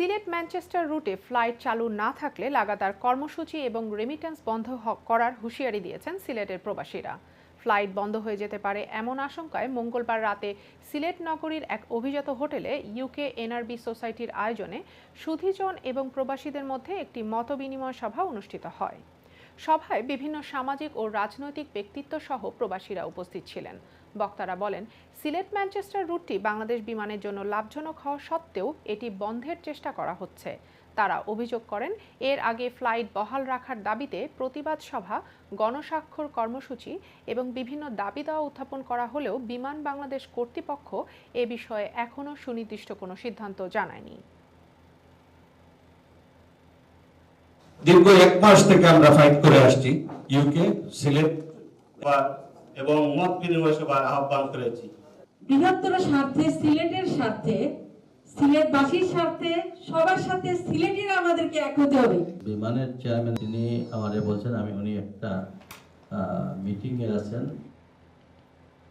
Sylhet Manchester রুটে flight চালু না থাকলে লাগাতার কর্মসূচি এবং রেমিটেন্স বন্ধ করার হুঁশিয়ারি দিয়েছেন সিলেটের প্রবাসীরা। ফ্লাইট বন্ধ হয়ে যেতে পারে এমন আশঙ্কায় মঙ্গলবার রাতে সিলেট নগরীর এক অভিজাত হোটেলে ইউকে এনআরবি সোসাইটির আয়োজনে সুধীজন এবং প্রবাসীদের মধ্যে একটি মতবিনিময় সভা অনুষ্ঠিত হয়। সভায় বিভিন্ন সামাজিক ও রাজনৈতিক ব্যক্তিত্ব সহ প্রবাসীরা উপস্থিত ছিলেন। বক্তারা বলেন, সিলেট ম্যানচেস্টার রুটটি বাংলাদেশ বিমানের জন্য লাভজনক হওয়া সত্ত্বেও এটি বন্ধের চেষ্টা করা হচ্ছে। তারা অভিযোগ করেন, এর আগে ফ্লাইট বহাল রাখার দাবিতে প্রতিবাদ সভা, গণস্বাক্ষর কর্মসূচি এবং বিভিন্ন দাবি দেওয়া উত্থাপন করা হলেও বিমান বাংলাদেশ কর্তৃপক্ষ এ বিষয়ে এখনও সুনির্দিষ্ট কোনো সিদ্ধান্ত জানায়নি। দীর্ঘ এক মাস থেকে আমরা ফাইট করে আসছি ইউকে সিলেট সভা এবং মত বিনিময় সভার আহ্বান করেছি। বৃহত্তর স্বার্থে সিলেটের স্বার্থে সিলেটবাসীর স্বার্থে সবার সাথে সিলেটের আমাদেরকে এক হতে হবে। বিমানের চেয়ারম্যান তিনি আমাদের বলছেন আমি উনি একটা মিটিং এ আছেন।